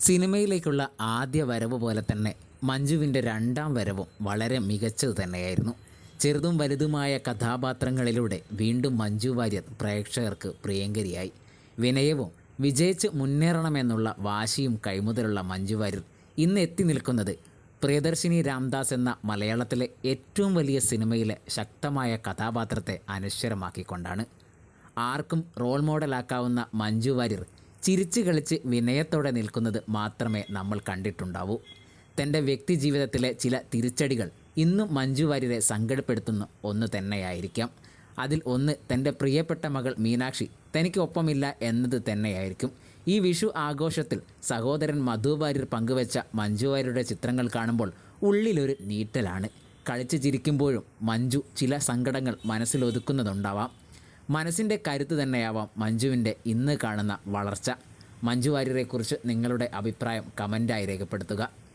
സിനിമയിലേക്കുള്ള ആദ്യ വരവ് പോലെ തന്നെ മഞ്ജുവിന്റെ രണ്ടാം വരവും വളരെ മികച്ചത് തന്നെയായിരുന്നു. ചെറുതും വലുതുമായ കഥാപാത്രങ്ങളിലൂടെ വീണ്ടും മഞ്ജു വാര്യർ പ്രേക്ഷകർക്ക് പ്രിയങ്കരിയായി. വിനയവും വിജയിച്ച് മുന്നേറണമെന്നുള്ള വാശിയും കൈമുതലുള്ള മഞ്ജു വാര്യർ ഇന്ന് എത്തി നിൽക്കുന്നത് പ്രിയദർശിനി രാംദാസ് എന്ന മലയാളത്തിലെ ഏറ്റവും വലിയ സിനിമയിലെ ശക്തമായ കഥാപാത്രത്തെ അനശ്വരമാക്കിക്കൊണ്ടാണ്. ആർക്കും റോൾ മോഡലാക്കാവുന്ന മഞ്ജു വാര്യർ ചിരിച്ചു കളിച്ച് വിനയത്തോടെ നിൽക്കുന്നത് മാത്രമേ നമ്മൾ കണ്ടിട്ടുണ്ടാവൂ. തന്റെ വ്യക്തി ജീവിതത്തിലെ ചില തിരിച്ചടികൾ ഇന്നും മഞ്ജു വാര്യരെ സങ്കടപ്പെടുത്തുന്ന ഒന്ന് തന്നെയായിരിക്കാം. അതിൽ ഒന്ന് തന്റെ പ്രിയപ്പെട്ട മകൾ മീനാക്ഷി തനിക്ക് ഒപ്പമില്ല എന്നത് തന്നെയായിരിക്കും. ഈ വിഷു ആഘോഷത്തിൽ സഹോദരൻ മധു വാര്യർ പങ്കുവച്ച മഞ്ജു വാര്യരുടെ ചിത്രങ്ങൾ കാണുമ്പോൾ ഉള്ളിലൊരു നീറ്റലാണ്. കളിച്ച് ചിരിക്കുമ്പോഴും മഞ്ജു ചില സങ്കടങ്ങൾ മനസ്സിലൊതുക്കുന്നതുണ്ടാവാം. മനസ്സിന്റെ കരുത്ത് തന്നെയാവാം മഞ്ജുവിന്റെ ഇന്ന് കാണുന്ന വളർച്ച. മഞ്ജു വാര്യരെക്കുറിച്ച് നിങ്ങളുടെ അഭിപ്രായം കമന്റായി രേഖപ്പെടുത്തുക.